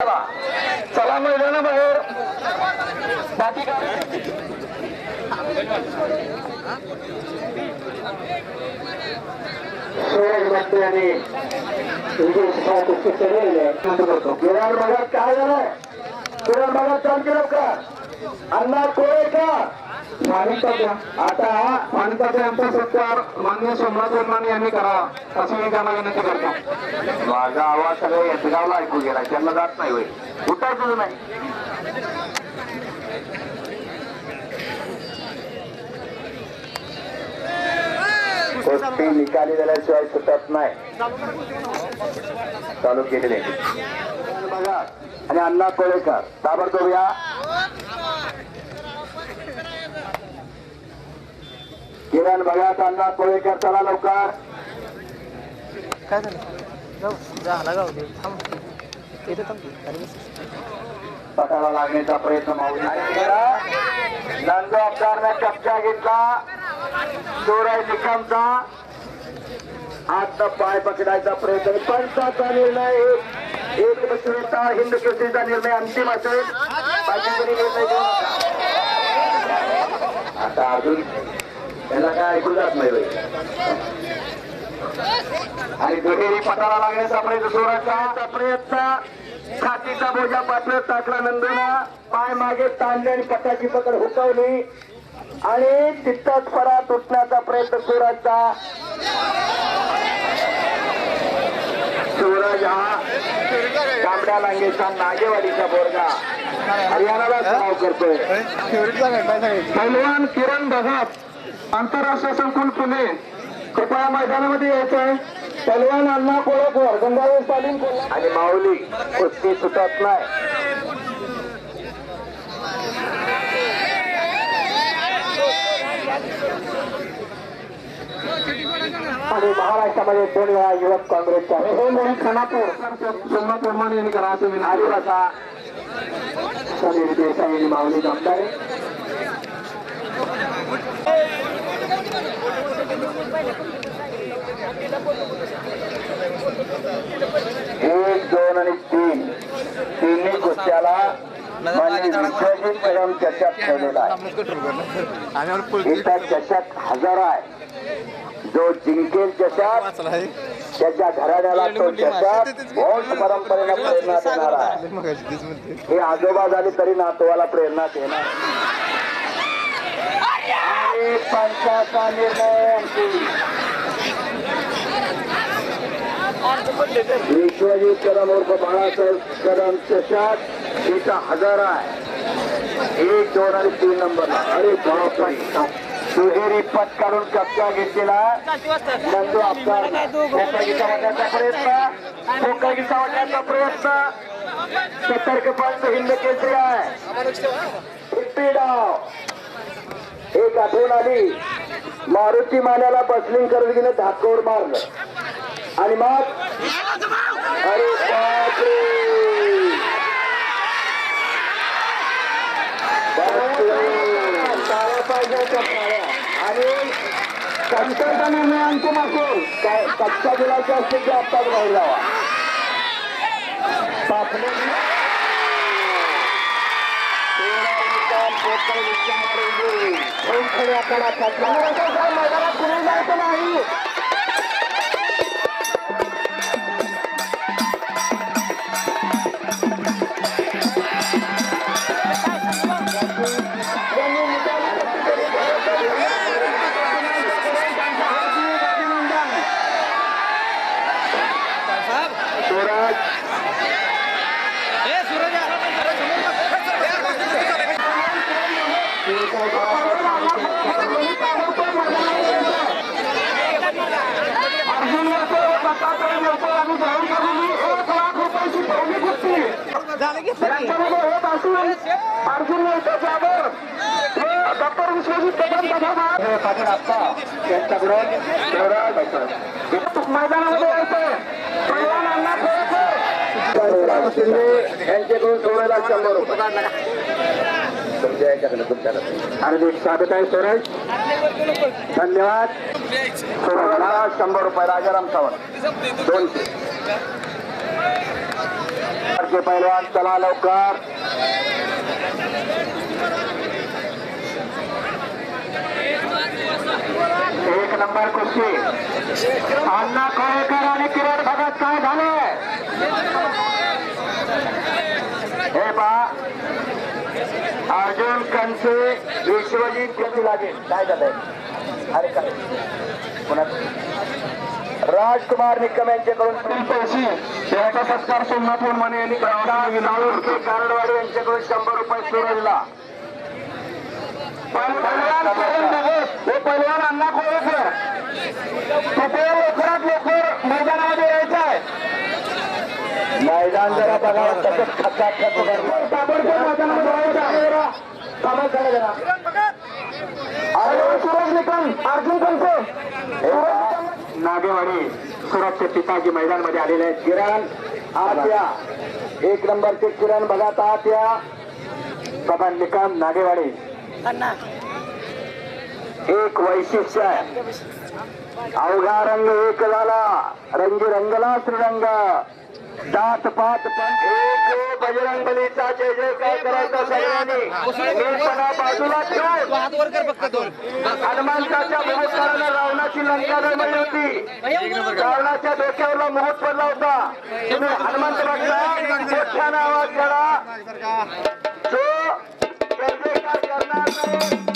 चला मैदाना बाहेर बाकी काय? आणि काय झालंय? विराट भागात चाल केलं का? अण्णा कोळे का आता मानिकाचा यांचा सत्कार मान्य सोमनाथ वर्माने यांनी करा असं मी त्यांना विनंती करतो. माझा आवाज सगळं यशगावला ऐकू गेला त्यांना जात नाही होय. उठायचं नाही? गोष्टी निकाली झाल्याशिवाय सुटत नाही. चालू केलेले बघा आणि अण्णा कोळेकर ताबडतोब या. किरण भगत अण्णा कोळेकर चला लवकर. काय झालं? जाऊ झाला गाव दे थांब. थांब. पटाला लागण्याचा प्रयत्न माऊली. करा नंदू अफगारने कब्जा घेतला. चोराई निकमचा. आता पाय पकडायचा प्रयत्न. पंचाचा निर्णय. एक एक बसवेचा हिंद केसरीचा निर्णय अंतिम असेल. बाकी निर्णय घेऊ नका. आता अजून त्याला काय ऐकू जात नाही बाई. आणि दुहेरी पटाला लागण्याचा प्रयत्न चोराचा प्रयत्न. छातीचा बोजा पाठवत टाकला नंदुना. पाय मागे ताणले आणि पटाची पकड हुकवली. आणि तिथंच फरा तुटण्याचा प्रयत्न सूरजचा. सूरज हा तांबड्या लांगेचा नागेवाडीचा बोरगा हरियाणाला सराव करतोय. पैलवान किरण भगत आंतरराष्ट्रीय संकुल पुणे कृपया मैदानामध्ये यायचंय पैलवान अण्णा कोळकवर गंगावेश कोल्हापूर. आणि माऊली कुस्ती सुटत नाही. आणि महाराष्ट्रामध्ये दोन वेळा युवक काँग्रेसच्या हे म्हणून खानापूर. सोमनाथ वर्मान यांनी करा असं मी आदिवासा देसाई आणि माऊली जमदारे एक दोन आणि तीन. तिन्ही विश्वजित कदम चषक ठेवलेला आहे. हजार आहे. जो जिंकेल आहे. त्याच्या घराण्याला तो चषक वंश परंपरेला प्रेरणा देणार आहे. हे आजोबा झाले तरी नातवाला प्रेरणा देणार. आणि पंचाचा निर्णय विश्वजी विश्वजित कदम उर्फ बाळासाहेब कदम चषक इथं हजार आहे एक दोन आणि तीन नंबर अरे बापरे दुहेरी पट कब्जा घेतलेला नंदू आपला कोकणीचा वाटण्याचा प्रयत्न कोकणीचा वाटण्याचा प्रयत्न सतर्क पंच हिंद केसरी आहे फिफ्टी डाव आठवण आली. मारुती माल्याला बसलिंग करत गेलं धाकोर मारलं. आणि मग अरे पाहिजे आणि कंटाचा निर्णय अंतिम असेल काय कच्चा दिलाचे असते ते आत्ताच बाहेर लावा मैदानात कुणी जायचं नाही. होत असून अर्जुन डॉक्टर विश्वजित पाटील आप्पा यांच्याकडून मैदानामध्ये शिंदे यांच्याकडून सोडायला शंभर रुपये. तुमच्या याच्याकडे तुमच्याकडे हार्दिक स्वागत आहे सुरेश धन्यवाद. शंभर रुपये राजाराम सावंत दोनशे. नंबरचे पैलवान चला लवकर एक नंबर कुस्ती अण्णा कोळेकर आणि किरण भगत काय झाले? हे पा अर्जुन कंसे विश्वजीत किती लागेल. काय झालंय? अरे काय? पुन्हा राजकुमार निकम यांच्याकडून पैसे त्याचा सत्कार सोमनाथ माने यांनी कारडवाडी यांच्याकडून शंभर रुपये सूरजला पहिलवान अण्णा कोळेकर कृपया लवकरात लवकर मैदानामध्ये यायचं आहे मैदान जरा बघा तसंच खचाखच ताबडतोब मैदानामध्ये यायचं. कामात झालं जरा. अरे सूरज निकम अर्जुन कंचे नागेवाडी सुरतचे पिताजी मैदानमध्ये आलेले आहेत. किरण आत या एक नंबरचे किरण बघा आत या बाबा निकम नागेवाडी. एक वैशिष्ट्य आहे. अवघा रंग एक झाला. रंगी रंगला श्रीरंग दात पात पण एक बजरंग बलीचा जय काय करायचा सगळ्यांनी मीपणा बाजूला ठेवून. हात वर हनुमंताच्या मुहूर्तानं रावणाची लंका जमली होती. रावणाच्या डोक्यावरला मोहत पडला होता. तुम्ही हनुमंत बघला मोठ्यानं आवाज करा. तो करणार नाही.